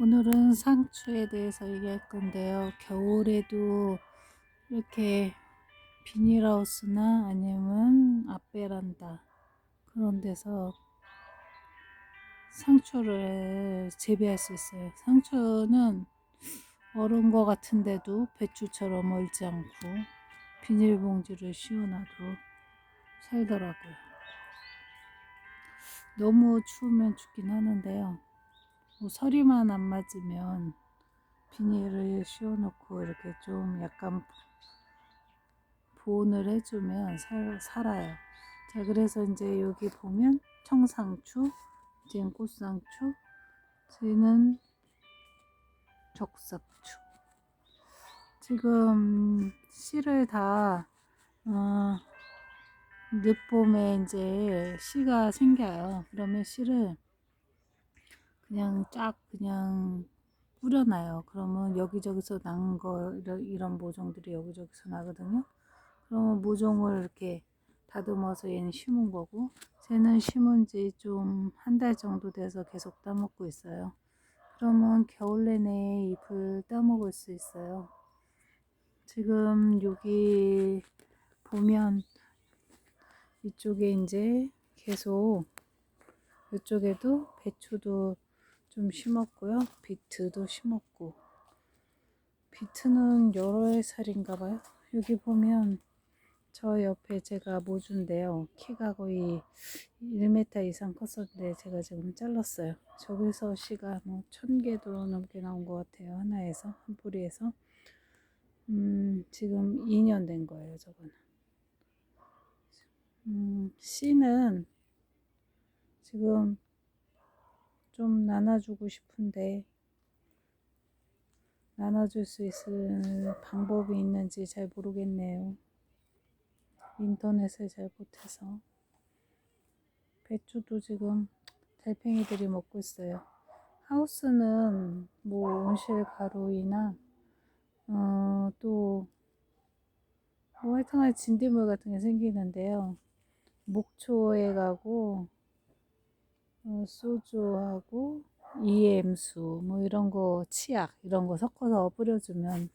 오늘은 상추에 대해서 얘기할 건데요. 겨울에도 이렇게 비닐하우스나 아니면 앞베란다 그런 데서 상추를 재배할 수 있어요. 상추는 얼은 것 같은데도 배추처럼 얼지 않고 비닐봉지를 씌워놔도 살더라고요. 너무 추우면 죽긴 하는데요. 뭐 서리만 안 맞으면 비닐을 씌워놓고 이렇게 좀 약간 보온을 해주면 살, 살아요. 자, 그래서 이제 여기 보면 청상추, 이제는 꽃상추, 쟤는 적삭추. 지금 씨를 다, 어, 늦봄에 이제 씨가 생겨요. 그러면 씨를 그냥 쫙 그냥 뿌려놔요. 그러면 여기저기서 난 거 이런 모종들이 여기저기서 나거든요. 그러면 모종을 이렇게 다듬어서 얘는 심은 거고 쟤는 심은 지 좀 한 달 정도 돼서 계속 따먹고 있어요. 그러면 겨울 내내 잎을 따먹을 수 있어요. 지금 여기 보면 이쪽에 이제 계속 이쪽에도 배추도 좀 심었고요. 비트도 심었고 비트는 여러 살인가 봐요. 여기 보면 저 옆에 제가 모주인데요. 키가 거의 1m 이상 컸었는데 제가 지금 잘랐어요. 저기서 씨가 뭐 1000개도 넘게 나온 것 같아요. 하나에서 한 뿌리에서 음, 지금 2년 된 거예요. 저거는 음, 씨는 지금 좀 나눠주고 싶은데 나눠줄 수 있을 방법이 있는지 잘 모르겠네요. 인터넷을 잘 못해서 배추도 지금 달팽이들이 먹고 있어요. 하우스는 뭐 온실 가루이나 어, 또뭐 하여튼간 진딧물 같은 게 생기는데요. 목초에 가고 어, 소주하고 이엠수 뭐 이런 거 치약 이런 거 섞어서 뿌려주면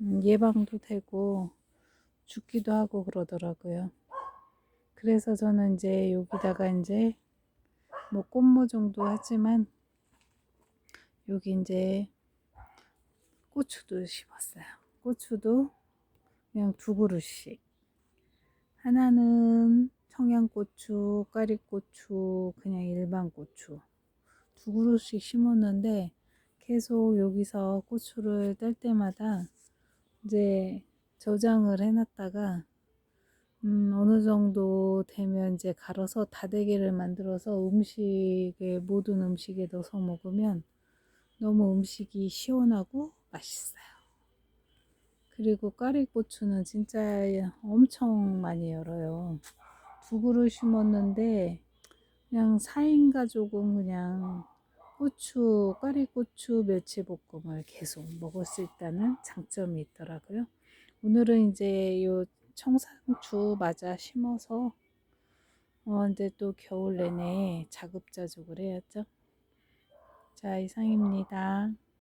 음, 예방도 되고 죽기도 하고 그러더라고요. 그래서 저는 이제 여기다가 이제 뭐 꽃모종도 하지만 여기 이제 고추도 심었어요. 고추도 그냥 두 그루씩 하나는 청양고추, 까리고추, 그냥 일반 고추 두 그루씩 심었는데 계속 여기서 고추를 뗄 때마다 이제 저장을 해놨다가 음, 어느 정도 되면 이제 갈아서 다대기를 만들어서 음식에 모든 음식에 넣어서 먹으면 너무 음식이 시원하고 맛있어요. 그리고 까리고추는 진짜 엄청 많이 열어요. 두 그루 심었는데 그냥 4인 가족은 그냥 고추, 까리고추 멸치볶음을 계속 먹을 수 있다는 장점이 있더라고요. 오늘은 이제 요 청상추 맞아 심어서 어 근데 또 겨울 내내 자급자족을 해야죠. 자 이상입니다.